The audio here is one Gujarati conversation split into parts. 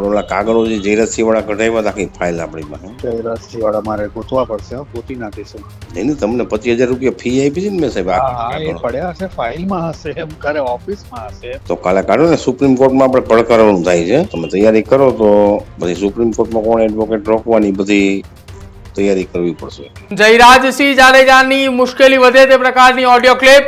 આપણે ઓલા કાગળો જે જયરાજસિંહ વાળા કઢાવ્યા હતા આખી ફાઇલ આપણી પાસે જયરાજસિંહ વાળા મારે ગોતવા પડશે હો, ગોતી નાખીશું એની તમને પચીસ હજાર રૂપિયા ફી આપી છે ને મેં સાહેબ હા એ પડ્યા હશે ફાઇલમાં હશે એમ કરે ઓફિસમાં હશે. તો કાલે કાઢો ને સુપ્રીમ કોર્ટમાં આપણે પડકારવાનું થાય છે. તમે તૈયારી કરો તો પછી સુપ્રીમ કોર્ટમાં કોણ એડવોકેટ રોકવાની બધી તૈયારી કરવી પડશે. જયરાજસિંહ જાડેજાની મુશ્કેલી વધે તે પ્રકારની ઓડિયો ક્લિપ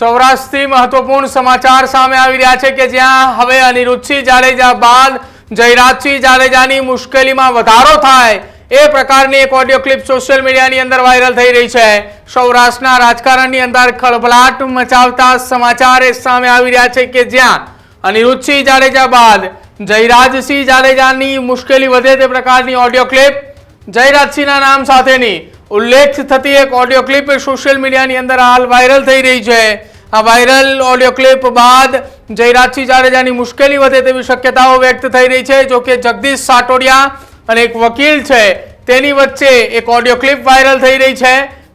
સૌરાષ્ટ્રથી મહત્વપૂર્ણ સમાચાર સામે આવી રહ્યા છે કે જ્યાં હવે અનિરુદ્ધસિંહ જાડેજા બાદ જયરાજસિંહ જાડેજાની મુશ્કેલીમાં વધારો થાય એ પ્રકારની એક ઓડિયો ક્લિપ સોશિયલ મીડિયાની અંદર વાયરલ થઈ રહી છે. સૌરાષ્ટ્રના રાજકારણની અંદર ખળભળાટ મચાવતા સમાચાર એ સામે આવી રહ્યા છે કે જ્યાં અનિરુદ્ધસિંહ જાડેજા બાદ જયરાજસિંહ જાડેજાની મુશ્કેલી વધે તે પ્રકારની ઓડિયો ક્લિપ જયરાજસિંહના નામ સાથેની ઉલ્લેખ થતી એક ઓડિયો ક્લિપ સોશિયલ મીડિયાની અંદર હાલ વાયરલ થઈ રહી છે. આ વાયરલ ઓડિયો ક્લિપ બાદ જયરાજસિંહ જાડેજાની મુશ્કેલી વધે તેવી શક્યતાઓ વ્યક્ત થઈ રહી છે. જો કે જગદીશ સાટોડિયા અને એક વકીલ છે, તેની વચ્ચે એક ઓડિયો ક્લિપ વાયરલ થઈ રહી છે.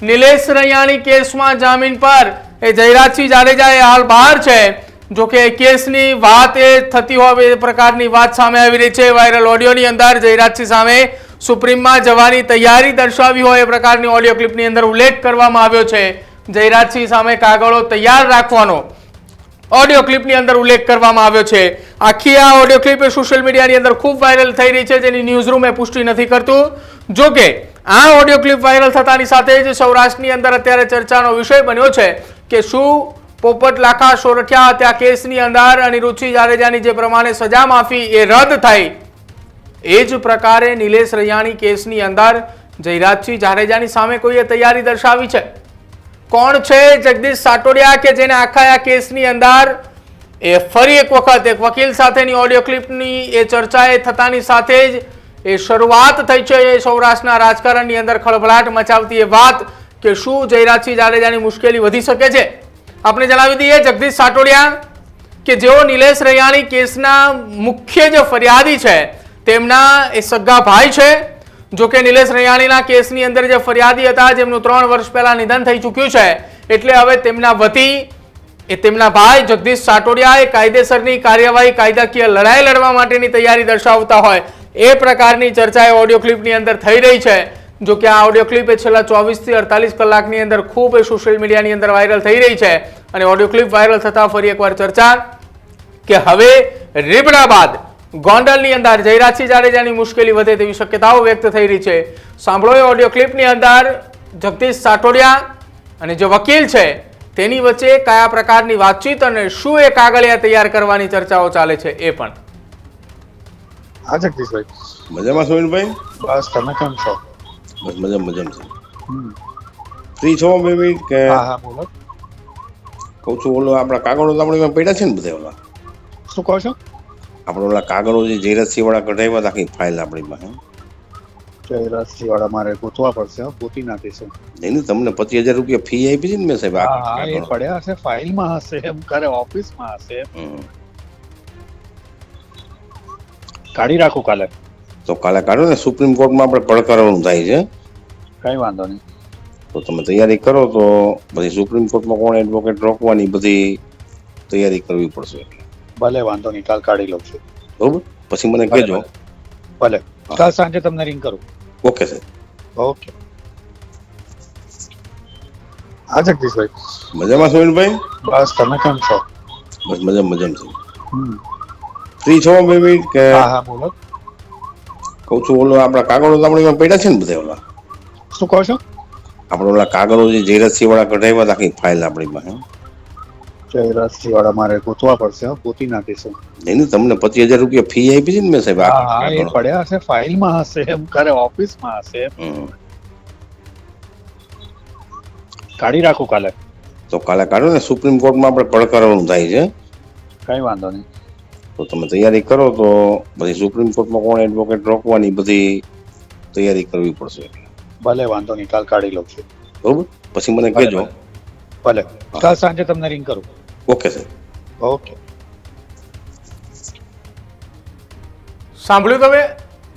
નિલેશ રૈયાણી કેસમાં જામીન પર. એ જયરાજસિંહ જાડેજા એ હાલ બહાર છે. જો કે કેસની વાત એ થતી હોય એ પ્રકારની વાત સામે આવી રહી છે. વાયરલ ઓડિયોની અંદર જયરાજસિંહ સામે સુપ્રીમમાં જવાની તૈયારી દર્શાવી હોય એ પ્રકારની ઓડિયો ક્લિપની અંદર ઉલ્લેખ કરવામાં આવ્યો છે. જયરાજસિંહ સામે કાગળો તૈયાર રાખવાનો ઓડિયો ક્લિપની અંદર ઉલ્લેખ કરવામાં આવ્યો છે. આખી આ ઓડિયો ક્લિપ સોશિયલ મીડિયાની અંદર ખૂબ વાયરલ થઈ રહી છે, જેની ન્યૂઝ રૂમ એ પુષ્ટિ નથી કરતું. જો કે, આ ઓડિયો ક્લિપ વાયરલ થતાની સાથે જ સૌરાષ્ટ્રની અંદર અત્યારે ચર્ચાનો વિષય બન્યો છે કે શું પોપટ લાખા સોરઠિયા હત્યા કેસની અંદર અનિરુચિ જાડેજાની જે પ્રમાણે સજા માફી એ રદ થઈ. એ જ પ્રકારે નિલેશ રૈયાણી કેસની અંદર જયરાજસિંહ જાડેજાની સામે કોઈએ તૈયારી દર્શાવી છે? કોણ છે જગદીશ સાટોડિયા કે જેને આખા આ કેસની અંદર એ ફરી એક વખત, એક વકીલ સાથેની ઓડિયો ક્લિપની એ ચર્ચાએ થતાની સાથે જ એ શરૂઆત થઈ છે એ સૌરાષ્ટ્રના રાજકારણની અંદર ખળભળાટ મચાવતી એ વાત કે શું જયરાજસિંહ જાડેજાની મુશ્કેલી વધી શકે છે? આપણે જણાવી દઈએ જગદીશ સાટોડિયા કે જેઓ નિલેશ રૈયાણી કેસના મુખ્ય જે ફરિયાદી છે તેમના એ સગા ભાઈ છે, જો કે નિલેશ રૈયાણીના કેસની અંદર જે ફરિયાદી હતા, જેમનું ત્રણ વર્ષ પહેલા નિધન થઈ ચૂક્યું છે, એટલે હવે તેમના વતી એ તેમના ભાઈ જગદીશ સાટોડિયાએ કાયદેસરની કાર્યવાહી, કાયદાકીય લડાઈ લડવા માટેની તૈયારી દર્શાવતા હોય, એ પ્રકારની ચર્ચા એ ઓડિયો ક્લિપની અંદર થઈ રહી છે. જો કે આ ઓડિયો ક્લિપ એ છેલ્લા ચોવીસથી અડતાલીસ કલાકની અંદર ખૂબ એ સોશિયલ મીડિયાની અંદર વાયરલ થઈ રહી છે અને ઓડિયો ક્લિપ વાયરલ થતાં ફરી એકવાર ચર્ચા કે હવે રીબડા બાદ ગોંડલની અંદર જયરાજસિંહ જાડેજાની મુશ્કેલી વધે તેવી શક્યતાઓ વ્યક્ત થઈ રહી છે. સાંભળો એ ઓડિયો ક્લિપની અંદર જગદીશ સાટોડિયા અને જે વકીલ છે તેની વચ્ચે કયા પ્રકારની વાતચીત અને શું એ કાગળિયા તૈયાર કરવાની ચર્ચાઓ ચાલે છે એ પણ. હા જગદીશભાઈ. મજામાં સોહિલભાઈ બસ તમે કેમ છો? બસ મજા મજામાં છે. ફ્રી છો બે મિનિટ કે? હા હા બોલો. કહું છું ઓલો આપણા કાગળો તો આપણે પડ્યા છે ને બધા ઓલા? શું કહો છો? આપણે ઓલા કાગળો જે જયરાજસિંહ વાળા કઢાવ્યા હતા આખી ફાઇલ આપણી પાસે. જયરાજસિંહ વાળા મારે ગોતવા પડશે ગોતી નાખીશું એની તમને પચીસ હજાર રૂપિયા ફી આપી છે ને મેં સાહેબ? હા એ પડ્યા હશે ફાઇલમાં હશે એમ કરે ઓફિસમાં હશે. કાઢી રાખું કાલે. તો કાલે કાઢો ને સુપ્રીમ કોર્ટમાં આપણે પડકારવાનું થાય છે. કઈ વાંધો નહીં. તો તમે તૈયારી કરો તો પછી સુપ્રીમ કોર્ટમાં કોણ એડવોકેટ રોકવાની બધી તૈયારી કરવી પડશે. ભલે વાંધો નહીં કાલ કાઢી લઉં છું. બરોબર? પછી મને કહેજો. ભલે. કાલ સાંજે તમને રિંગ કરું. Okay sir okay. હા જગદીશભાઈ. મજામાં સોહિલભાઈ બસ તમે કેમ છો? બસ મજા મજામાં છું. ફ્રી છો બે મિનિટ કે? હા હા બોલો. કહું છું ઓલો આપણા કાગળો તો આપણે પડ્યા છે ને બધા ઓલા? શું કહો છો? આપણે ઓલા કાગળો જે જયરાજસિંહ વાળા કઢાવ્યા હતા ફાઇલ આપણી પાસે જયરાજસિંહ વાળા મારે ગોતવા પડશે હો, ગોતી નાખીશું. નહીં તમને પચીસ હજાર રૂપિયા ફી આપી છે ને મેં સાહેબ હા એ પડ્યા હશે ફાઇલમાં હશે એમ કરે ઓફિસમાં હશે. કાઢી રાખું કાલે? તો કાલે કાઢો ને સુપ્રીમ કોર્ટમાં આપણે પડકારવાનું થાય છે. કઈ વાંધો નહીં. તો તમે તૈયારી કરો તો પછી સુપ્રીમ કોર્ટમાં કોણ એડવોકેટ રોકવાની બધી તૈયારી કરવી પડશે. ભલે વાંધો નહીં કાલ કાઢી લઉં છું. બરોબર? પછી મને કહેજો. ભલે. કાલ સાંજે તમને રિંગ કરું. ઓકે સર ઓકે સાંભળ્યું તમે?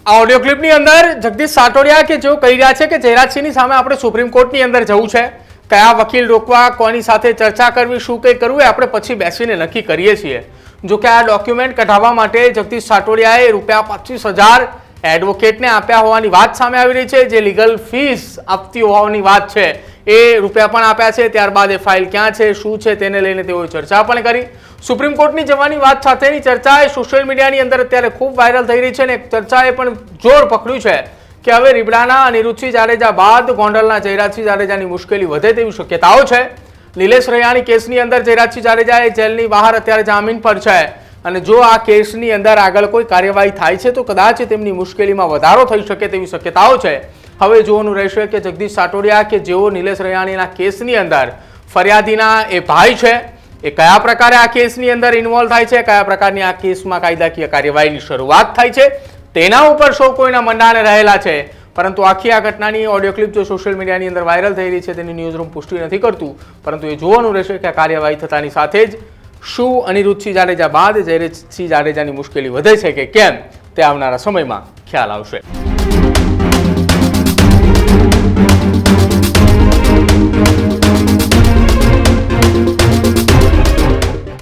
આ ઓડિયો ક્લિપની અંદર જગદીશ સાટોડિયા કે જેઓ કહી રહ્યા છે કે જયરાજસિંહની સામે આપણે સુપ્રીમ કોર્ટની અંદર જવું છે. કયા વકીલ રોકવા કોની સાથે ચર્ચા કરવી શું કંઈ કરવું એ આપણે પછી બેસીને નક્કી કરીએ છીએ. જો કે આ ડોક્યુમેન્ટ કઢાવવા માટે જગદીશ સાટોડિયાએ રૂપિયા પચીસ હજાર એડવોકેટને આપ્યા હોવાની વાત સામે આવી રહી છે જે લીગલ ફીસ આપતી હોવાની વાત છે. એ રૂપિયા પણ આપ્યા છે, ત્યારબાદ એ ફાઇલ ક્યાં છે, શું છે તેને લઈને તેઓએ ચર્ચા પણ કરી. સુપ્રીમ કોર્ટની જવાની વાત સાથેની ચર્ચા એ સોશિયલ મીડિયાની અંદર અત્યારે ખૂબ વાયરલ થઈ રહી છે અને ચર્ચા ચર્ચાએ પણ જોર પકડ્યું છે કે હવે રીબડાના અનિરુદ્ધસિંહ જાડેજા બાદ ગોંડલના જયરાજસિંહ જાડેજાની મુશ્કેલી વધે તેવી શક્યતાઓ છે. નિલેશ રૈયાણી કેસની અંદર જયરાજસિંહ જાડેજા એ જેલની બહાર અત્યારે જામીન પર છે અને જો આ કેસની અંદર આગળ કોઈ કાર્યવાહી થાય છે, તો કદાચ તેમની મુશ્કેલીમાં વધારો થઈ શકે તેવી શક્યતાઓ છે. હવે જોવાનું રહેશે કે જગદીશ સાટોડિયા કે જેઓ નિલેશ રૈયાણીના કેસની અંદર ફરિયાદીના એ ભાઈ છે, એ કયા પ્રકારે આ કેસની અંદર ઇન્વોલ્વ થાય છે, કયા પ્રકારની આ કેસમાં કાયદાકીય કાર્યવાહીની શરૂઆત થાય છે, તેના ઉપર સૌ કોઈના મંડાણે રહેલા છે. પરંતુ આખી આ ઘટનાની ઓડિયો ક્લિપ જો સોશિયલ મીડિયાની અંદર વાયરલ થઈ રહી છે, તેની ન્યૂઝ રૂમ પુષ્ટિ નથી કરતું. પરંતુ એ જોવાનું રહેશે કે આ કાર્યવાહી થતાની સાથે જ શું અનિરુદ્ધસિંહ જાડેજા બાદ જયરાજસિંહ જાડેજાની મુશ્કેલી વધે છે કે કેમ, તે આવનારા સમયમાં ખ્યાલ આવશે.